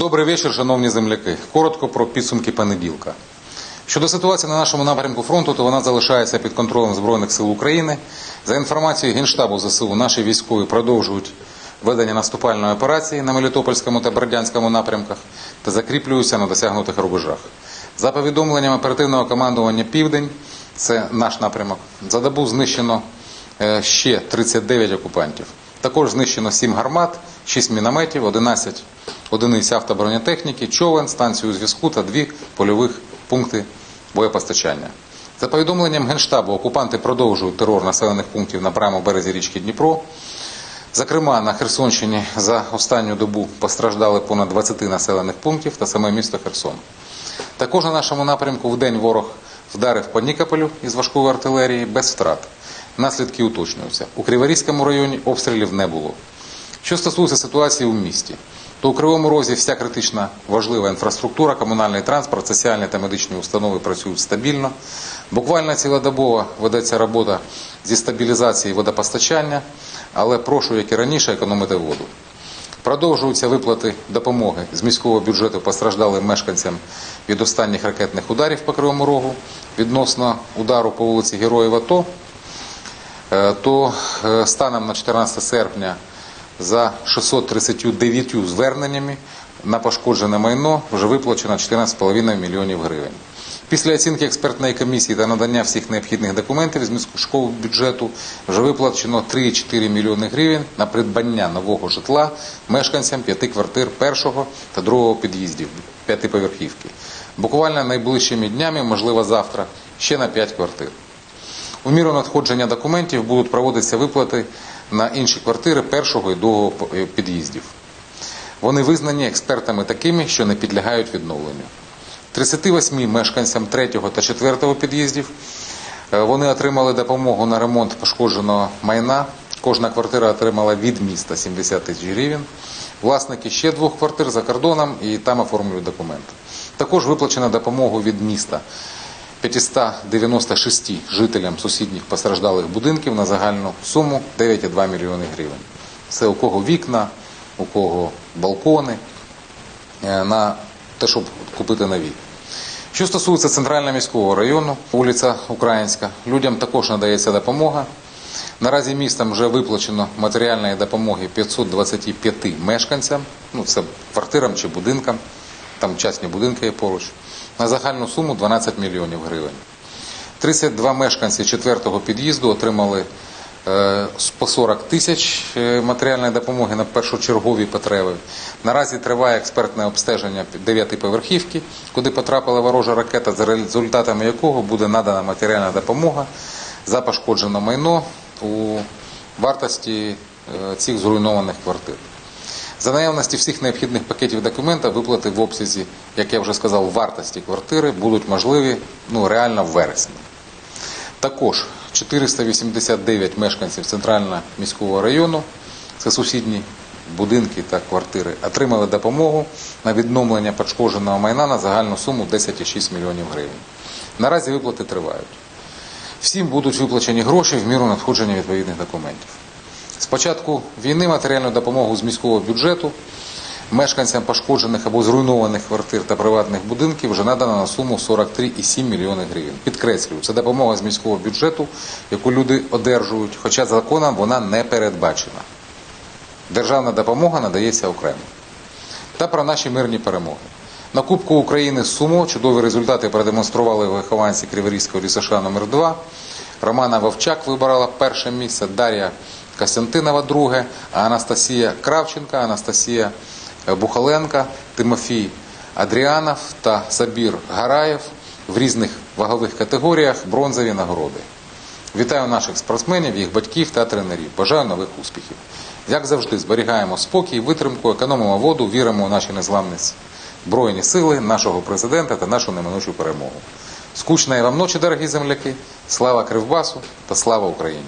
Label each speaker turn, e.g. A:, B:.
A: Добрий вечір, шановні земляки. Коротко про підсумки понеділка. Щодо ситуації на нашому напрямку фронту, то вона залишається під контролем Збройних сил України. За інформацією Генштабу ЗСУ, наші військові продовжують ведення наступальної операції на Мелітопольському та Бердянському напрямках та закріплюються на досягнутих рубежах. За повідомленням оперативного командування Південь, це наш напрямок, за добу знищено е, ще 39 окупантів. Також знищено 7 гармат, 6 мінометів, 11 одиниць автобронетехніки, човен, станцію зв'язку та дві польових пункти боєпостачання. За повідомленням Генштабу, окупанти продовжують терор населених пунктів на правому березі річки Дніпро. Зокрема, на Херсонщині за останню добу постраждали понад 20 населених пунктів та саме місто Херсон. Також на нашому напрямку в день ворог вдарив по Нікополю із важкої артилерії без втрат. Наслідки уточнюються. У Криворізькому районі обстрілів не було. Що стосується ситуації у місті, то у Кривому Розі вся критична важлива інфраструктура, комунальний транспорт, соціальні та медичні установи працюють стабільно. Буквально цілодобово ведеться робота зі стабілізації водопостачання, але прошу, як і раніше, економити воду. Продовжуються виплати допомоги з міського бюджету постраждалим мешканцям від останніх ракетних ударів по Кривому Рогу відносно удару по вулиці Героїв АТО. Е, то е, станом на 14 серпня за 639 зверненнями на пошкоджене майно вже виплачено 14,5 мільйонів гривень. Після оцінки експертної комісії та надання всіх необхідних документів з міського бюджету вже виплачено 3,4 мільйони гривень на придбання нового житла мешканцям п'яти квартир першого та другого під'їздів п'ятиповерхівки. Буквально найближчими днями, можливо завтра, ще на 5 квартир. У міру надходження документів будуть проводитися виплати на інші квартири першого і другого під'їздів. Вони визнані експертами такими, що не підлягають відновленню. 38 мешканцям третього та четвертого під'їздів е, вони отримали допомогу на ремонт пошкодженого майна. Кожна квартира отримала від міста 70 тисяч гривень. Власники ще двох квартир за кордоном і там оформлюють документи. Також виплачено допомогу від міста 596 жителям сусідніх постраждалих будинків на загальну суму 9,2 мільйони гривень. Це у кого вікна, у кого балкони, е, на те, щоб купити нові. Що стосується центрального міського району, вулиця Українська, людям також надається допомога. Наразі містом вже виплачено матеріальної допомоги 525 мешканцям, ну це квартирам чи будинкам, там частні будинки є поруч, на загальну суму 12 мільйонів гривень. 32 мешканці четвертого під'їзду отримали по 40 тисяч е, матеріальної допомоги на першочергові потреби. Наразі триває експертне обстеження дев'ятиповерхівки, куди потрапила ворожа ракета, за результатами якого буде надана матеріальна допомога за пошкоджене майно у вартості е, цих зруйнованих квартир. За наявності всіх необхідних пакетів документів виплати в обсязі, як я вже сказав, вартості квартири будуть можливі ну, реально в вересні. Також 489 мешканців центрального міського району, це сусідні будинки та квартири, отримали допомогу на відновлення пошкодженого майна на загальну суму 10,6 мільйонів гривень. Наразі виплати тривають. Всім будуть виплачені гроші в міру надходження відповідних документів. З початку війни матеріальну допомогу з міського бюджету мешканцям пошкоджених або зруйнованих квартир та приватних будинків вже надано на суму 43,7 мільйони гривень. Підкреслюю, це допомога з міського бюджету, яку люди одержують, хоча законом вона не передбачена. Державна допомога надається окремо. Та про наші мирні перемоги. На Кубку України Сумо чудові результати продемонстрували вихованці Криворізького лісоша номер 2 Романа Вовчак вибрала перше місце, Дар'я Костянтинова друге, а Анастасія Кравченка, Анастасія Бухаленка, Тимофій Адріанов та Сабір Гараєв в різних вагових категоріях бронзові нагороди. Вітаю наших спортсменів, їх батьків та тренерів. Бажаю нових успіхів. Як завжди, зберігаємо спокій, витримку, економимо воду, віримо у наші незламні збройні сили, нашого президента та нашу неминучу перемогу. Скучної вам ночі, дорогі земляки! Слава Кривбасу та слава Україні!